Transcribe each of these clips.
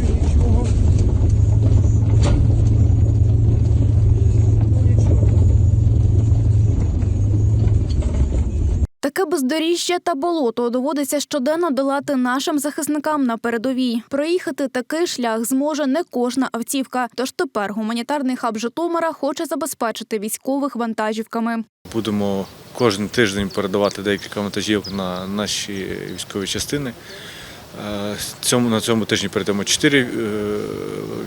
бачу нічого. Таке бездоріжжя та болото доводиться щоденно долати нашим захисникам на передовій. Проїхати такий шлях зможе не кожна автівка. Тож тепер гуманітарний хаб Житомира хоче забезпечити військових вантажівками. Будемо кожен тиждень передавати декілька вантажівок на наші військові частини. Е, Цьому, на цьому тижні передамо чотири е,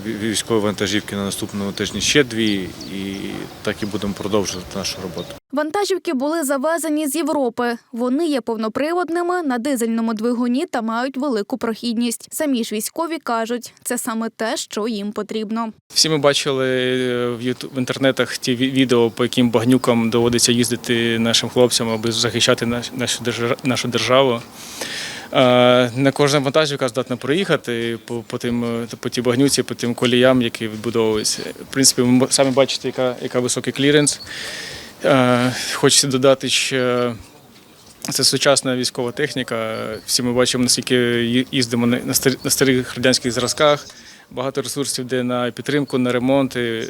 військові вантажівки, на наступному тижні ще дві, і так і будемо продовжувати нашу роботу. Вантажівки були завезені з Європи. Вони є повноприводними на дизельному двигуні та мають велику прохідність. Самі ж військові кажуть, це саме те, що їм потрібно. Всі ми бачили е, в інтернетах ті відео, по яким багнюкам доводиться їздити нашим хлопцям, аби захищати нашу державу. Е, Не кожна вантажівка здатна проїхати по, по, тим, е, по тій багнюці, по тим коліям, які відбудовуються. В принципі, ви самі бачите, яка, яка високий кліренс. Е, Хочеться додати, що це сучасна військова техніка. Всі ми бачимо, наскільки їздимо на старих радянських зразках. Багато ресурсів йде на підтримку, на ремонти.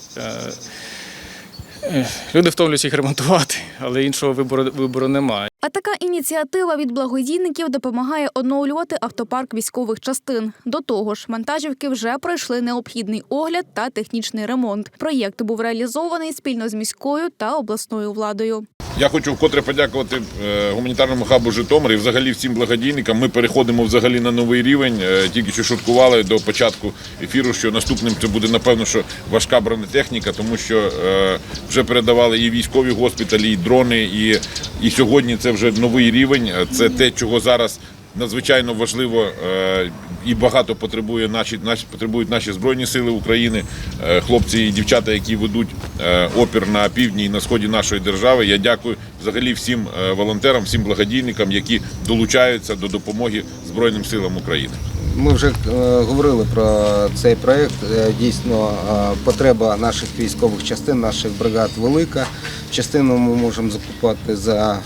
Люди втомлюються їх ремонтувати, але іншого вибору, вибору немає. А така ініціатива від благодійників допомагає оновлювати автопарк військових частин. До того ж, вантажівки вже пройшли необхідний огляд та технічний ремонт. Проєкт був реалізований спільно з міською та обласною владою. Я хочу вкотре подякувати е, гуманітарному хабу Житомир і взагалі всім благодійникам. Ми переходимо взагалі на новий рівень. Е, Тільки що шуткували до початку ефіру, що наступним це буде напевно, що важка бронетехніка, тому що е, вже передавали і військові госпіталі, і дрони, і, і сьогодні це вже новий рівень. Це те, чого зараз. Надзвичайно важливо е, і багато потребує наші, наші потребують наші збройні сили України, е, хлопці і дівчата, які ведуть е, опір на півдні і на сході нашої держави. Я дякую взагалі всім волонтерам, всім благодійникам, які долучаються до допомоги Збройним силам України. Ми вже е, говорили про цей проект. Е, Дійсно, е, потреба наших військових частин, наших бригад велика. Частину ми можемо закупати за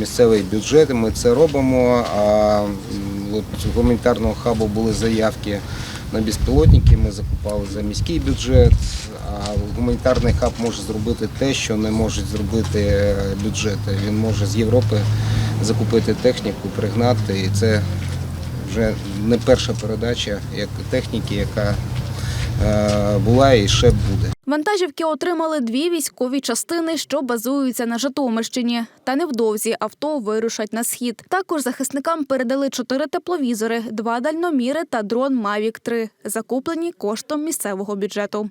місцевий бюджет. Ми це робимо. От гуманітарного хабу були заявки на безпілотники. Ми закупали за міський бюджет. А гуманітарний хаб може зробити те, що не можуть зробити бюджети. Він може з Європи закупити техніку, пригнати, і це вже не перша передача як техніки, яка е, була і ще буде. Вантажівки отримали дві військові частини, що базуються на Житомирщині. Та невдовзі авто вирушать на схід. Також захисникам передали чотири тепловізори, два дальноміри та дрон Мавік 3 закуплені коштом місцевого бюджету.